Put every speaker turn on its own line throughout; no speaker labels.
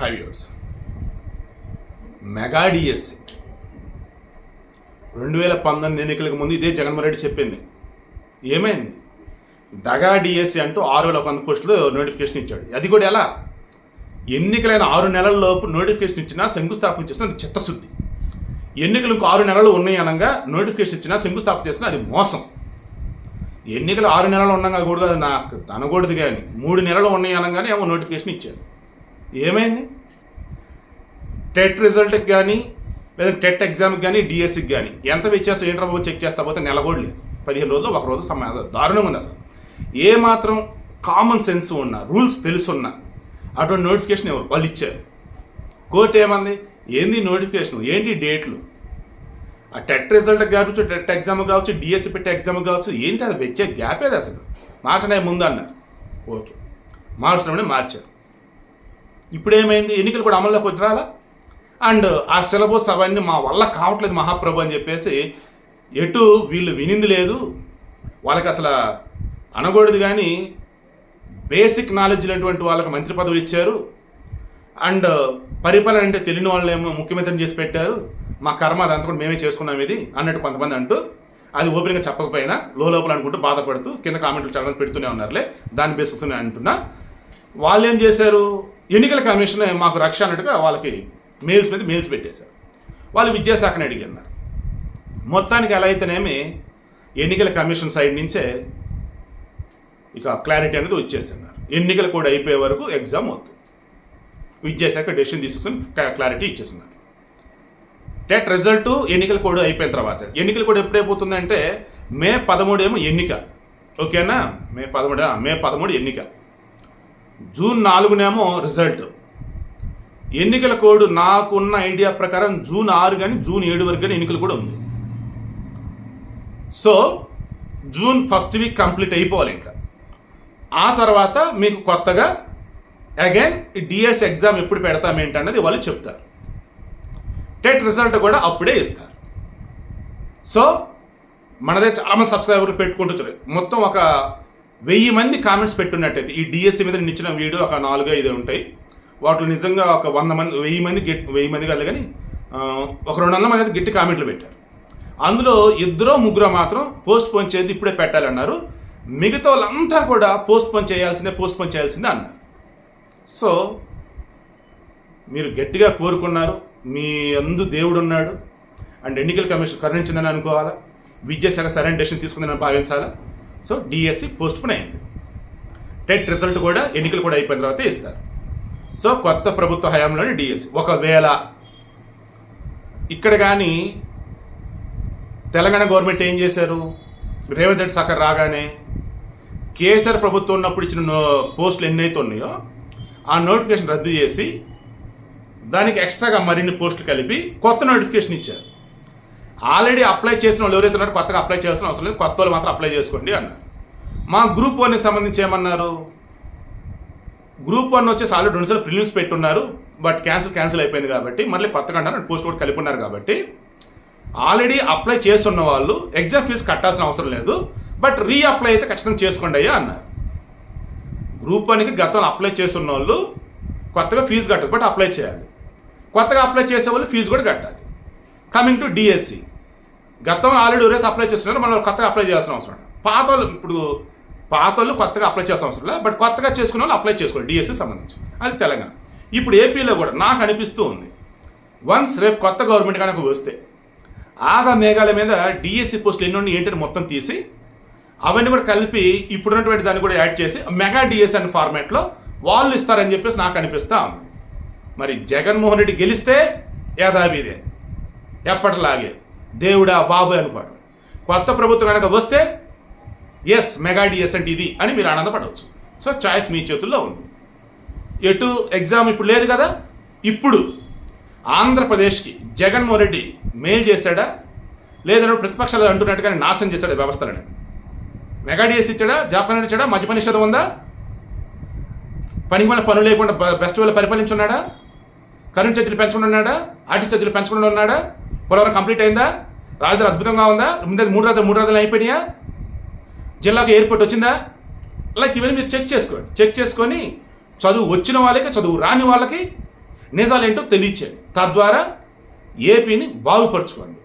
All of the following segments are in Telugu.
హై వ్యూర్స్ మెగా డిఎస్సి రెండు వేల పంతొమ్మిది ఎన్నికలకు ముందు ఇదే జగన్మోహన్ రెడ్డి చెప్పింది. ఏమైంది? దగా డిఎస్సి అంటూ ఆరు వేల వంద పోస్టులు నోటిఫికేషన్ ఇచ్చాడు. అది కూడా ఎలా? ఎన్నికలైన ఆరు నెలల లోపు నోటిఫికేషన్ ఇచ్చినా శంకుస్థాపన చేసిన అది చిత్తశుద్ధి. ఎన్నికలు ఇంకో ఆరు నెలలు ఉన్నాయి అనగా నోటిఫికేషన్ ఇచ్చినా శంకుస్థాపన చేసినా అది మోసం. ఎన్నికలు ఆరు నెలలు ఉండగా కూడా అది నాకు అనకూడదు కానీ మూడు నెలలు ఉన్నాయి అనగానే ఏమో నోటిఫికేషన్ ఇచ్చారు. ఏమైంది? టెట్ రిజల్ట్కి కానీ లేదా టెట్ ఎగ్జామ్కి కానీ డిఎస్సికి కానీ ఎంత వ్యత్యాసం ఏంట్రా బాబు చెక్ చేస్తా పోతే నెల కూడా లేదు. పదిహేను రోజులు ఒక రోజు సమయం దారుణంగా ఉంది అసలు. ఏ మాత్రం కామన్ సెన్స్ ఉన్న రూల్స్ తెలుసున్న అటువంటి నోటిఫికేషన్ ఎవరు? వాళ్ళు ఇచ్చారు. కోర్టు ఏమంది? ఏంది నోటిఫికేషన్ ఏంటి డేట్లు ఆ టెట్ రిజల్ట్ కావచ్చు టెట్ ఎగ్జామ్ కావచ్చు డిఎస్సి పెట్టే ఎగ్జామ్ కావచ్చు ఏంటి అది? వచ్చే గ్యాప్ ఏది అసలు? మార్చడానికి ముందు అన్నారు. ఓకే. మార్చడం మార్చారు. ఇప్పుడేమైంది? ఎన్నికలు కూడా అమల్లోకి వచ్చి రాలా అండ్ ఆ సిలబస్ అవన్నీ మా వల్ల కావట్లేదు మహాప్రభు అని చెప్పేసి ఎటు వీళ్ళు వినింది లేదు. వాళ్ళకి అసలు అనకూడదు కానీ బేసిక్ నాలెడ్జ్ లేనటువంటి వాళ్ళకి మంత్రి పదవులు ఇచ్చారు. అండ్ పరిపాలన అంటే తెలియని వాళ్ళేమో ముఖ్యమంత్రిని చేసి పెట్టారు. మా కర్మ అదంతా కూడా మేమే చేసుకున్నాం ఇది అన్నట్టు కొంతమంది అంటూ అది ఓపెన్గా చెప్పకపోయినా లోపల అనుకుంటూ బాధపడుతూ కింద కామెంట్లు చదవడానికి పెడుతూనే ఉన్నారులే. దాన్ని బేసిస్తూనే అంటున్నా. వాళ్ళు ఏం చేశారు? ఎన్నికల కమిషన్ మాకు రక్ష అన్నట్టుగా వాళ్ళకి మెయిల్స్ మీద మెయిల్స్ పెట్టేశారు. వాళ్ళు విద్యాశాఖని అడిగిన్నారు. మొత్తానికి ఎలా అయితేనేమి ఎన్నికల కమిషన్ సైడ్ నుంచే ఇక క్లారిటీ అనేది వచ్చేస్తున్నారు. ఎన్నికలు కూడా అయిపోయే వరకు ఎగ్జామ్ అవుతుంది. విద్యాశాఖ డెసిషన్ తీసుకుని క్లారిటీ ఇచ్చేస్తున్నారు. టెట్ రిజల్ట్ ఎన్నికల కూడా అయిపోయిన తర్వాత ఎన్నికలు కూడా ఎప్పుడైపోతుందంటే మే పదమూడేమో ఎన్నిక. ఓకేనా? మే పదమూడు మే పదమూడు ఎన్నిక. జూన్ నాలుగునేమో రిజల్ట్. ఎన్నికల కోడ్ నాకున్న ఐడియా ప్రకారం జూన్ ఆరు కానీ జూన్ ఏడు వరకు కానీ ఎన్నికలు కూడా ఉంది. So June first week complete అయిపోవాలి ఇంకా. ఆ తర్వాత మీకు కొత్తగా అగైన్ డిఎస్ ఎగ్జామ్ ఎప్పుడు పెడతాం ఏంటన్నది వాళ్ళు చెప్తారు. టెట్ రిజల్ట్ కూడా అప్పుడే ఇస్తారు. సో మనదే చాలా మంది సబ్స్క్రైబర్లు పెట్టుకుంటున్నారు మొత్తం ఒక వెయ్యి మంది కామెంట్స్ పెట్టున్నట్టయితే ఈ డిఎస్సి మీద నేను ఇచ్చిన వీడియో ఒక నాలుగు ఐదు ఉంటాయి. వాటిలో నిజంగా ఒక వంద మంది వెయ్యి మంది గెట్ వెయ్యి మంది కాదు కానీ ఒక రెండు వందల మంది అయితే గట్టి కామెంట్లు పెట్టారు. అందులో ఇద్దరో ముగ్గురు మాత్రం పోస్ట్ పోన్ చేసి ఇప్పుడే పెట్టాలన్నారు. మిగతా వాళ్ళంతా కూడా పోస్ట్ పోన్ చేయాల్సిందే పోస్ట్ పోన్ చేయాల్సిందే అన్నారు. సో మీరు గట్టిగా కోరుకున్నారు మీ అందు దేవుడు ఉన్నాడు. అండ్ ఎన్నికల కమిషన్ కరుణించిందని అనుకోవాలా? విద్యాశాఖ సరైన డెసిషన్ తీసుకుందని భావించాలా? సో డిఎస్సి పోస్ట్ పోన్ అయింది. టెట్ రిజల్ట్ కూడా ఎన్నికలు కూడా అయిపోయిన తర్వాత ఇస్తారు. సో కొత్త ప్రభుత్వ హయాంలోని డిఎస్సి ఒకవేళ ఇక్కడ కానీ తెలంగాణ గవర్నమెంట్ ఏం చేశారు? రేవంత్ రెడ్డి సర్కార్ రాగానే కేసీఆర్ ప్రభుత్వం ఉన్నప్పుడు ఇచ్చిన నో పోస్టులు ఎన్నైతే ఉన్నాయో ఆ నోటిఫికేషన్ రద్దు చేసి దానికి ఎక్స్ట్రాగా మరిన్ని పోస్టులు కలిపి కొత్త నోటిఫికేషన్ ఇచ్చారు. ఆల్రెడీ అప్లై చేసిన వాళ్ళు ఎవరైతే ఉన్నారో కొత్తగా అప్లై చేయాల్సిన అవసరం లేదు కొత్త వాళ్ళు మాత్రం అప్లై చేసుకోండి అన్నారు. మా గ్రూప్ వన్కి సంబంధించి ఏమన్నారు? గ్రూప్ వన్ వచ్చేసి ఆల్రెడీ రెండుసార్లు ప్రిలిమ్స్ పెట్టున్నారు బట్ క్యాన్సిల్ క్యాన్సిల్ అయిపోయింది కాబట్టి మళ్ళీ కొత్తగా అంటారు పోస్ట్ కూడా కలిపి ఉన్నారు కాబట్టి ఆల్రెడీ అప్లై చేస్తున్న వాళ్ళు ఎగ్జామ్ ఫీజు కట్టాల్సిన అవసరం లేదు బట్ రీ అప్లై అయితే ఖచ్చితంగా చేసుకోండి అయ్యా అన్నారు. గ్రూప్ వన్కి గతంలో అప్లై చేస్తున్న వాళ్ళు కొత్తగా ఫీజు కట్టదు బట్ అప్లై చేయాలి. కొత్తగా అప్లై చేసే వాళ్ళు ఫీజు కూడా కట్టాలి. కమింగ్ టు డిఎస్సి గతంలో ఆల్రెడీ ఎవరైతే అప్లై చేస్తున్నారో మనం కొత్తగా అప్లై చేయాల్సిన అవసరం పాత వాళ్ళు ఇప్పుడు పాత వాళ్ళు కొత్తగా అప్లై చేయాల్సిన అవసరం లేదు బట్ కొత్తగా చేసుకున్న వాళ్ళు అప్లై చేసుకోవాలి డిఎస్సి సంబంధించి. అది తెలంగాణ. ఇప్పుడు ఏపీలో కూడా నాకు అనిపిస్తూ ఉంది. వన్స్ రేపు కొత్త గవర్నమెంట్ కనుక వస్తే ఆగా మేఘాల మీద డిఎస్సి పోస్టులు ఎన్ని ఉన్నాయి ఏంటని మొత్తం తీసి అవన్నీ కూడా కలిపి ఇప్పుడున్నటువంటి దాన్ని కూడా యాడ్ చేసి మెగా డిఎస్సి అనే ఫార్మాట్లో వాళ్ళు ఇస్తారని చెప్పేసి నాకు అనిపిస్తా ఉంది. మరి జగన్మోహన్ రెడ్డి గెలిస్తే యాదాబీదే ఎప్పటిలాగే. దేవుడా బాబు అనుకోడు కొత్త ప్రభుత్వం కనుక వస్తే ఎస్ మెగాడిఎస్ అంటే ఇది అని మీరు ఆనందపడవచ్చు. సో చాయిస్ మీ చేతుల్లో ఉంది. ఎటు ఎగ్జామ్ ఇప్పుడు లేదు కదా? ఇప్పుడు ఆంధ్రప్రదేశ్కి జగన్మోహన్ రెడ్డి మేలు చేశాడా? లేదంటే ప్రతిపక్షాలు అంటున్నట్టుగా నాశనం చేశాడు వ్యవస్థలని. మెగాడిఎస్ ఇచ్చాడా? జాపాన్ ఇచ్చాడా? మధ్యపని నిషేధం ఉందా? పనికి మన పనులు లేకుండా బెస్ట్ వాళ్ళు పరిపాలించున్నాడా? కరెంట్ చర్చలు పెంచుకుని ఉన్నాడా ఆర్టీ చర్చలు పెంచుకుని ఉన్నాడా పోలవరం కంప్లీట్ అయిందా? రాజధాని అద్భుతంగా ఉందా? ముందు మూడు రాజధాని మూడు రాజధానులు అయిపోయినాయా? జిల్లాకు ఎయిర్పోర్ట్ వచ్చిందా? లైక్ ఇవన్నీ మీరు చెక్ చేసుకోండి. చెక్ చేసుకొని చదువు వచ్చిన వాళ్ళకి చదువు రాని వాళ్ళకి నిజాలేంటో తెలియచేయండి. తద్వారా ఏపీని బాగుపరచుకోండి.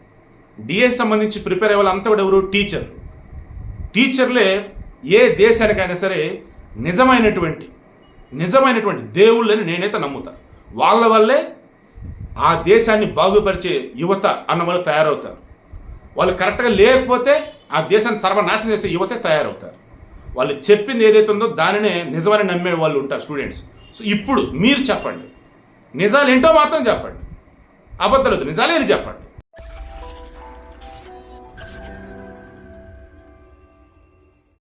డిఏ సంబంధించి ప్రిపేర్ అయ్యే వాళ్ళంతా కూడా ఎవరు? టీచర్లు టీచర్లే ఏ దేశానికైనా సరే నిజమైనటువంటి నిజమైనటువంటి దేవుళ్ళని నేనైతే నమ్ముతాను వాళ్ళ వల్లే ఆ దేశాన్ని బాగుపరిచే యువత అన్న వాళ్ళు తయారవుతారు. వాళ్ళు కరెక్ట్గా లేకపోతే ఆ దేశాన్ని సర్వనాశనం చేసే యువతే తయారవుతారు. వాళ్ళు చెప్పింది ఏదైతే ఉందో దానినే నిజమని నమ్మే వాళ్ళు ఉంటారు స్టూడెంట్స్. సో ఇప్పుడు మీరు చెప్పండి. నిజాలు ఏంటో మాత్రం చెప్పండి. అబద్ధాలు నిజాలు నిజాలే చెప్పండి.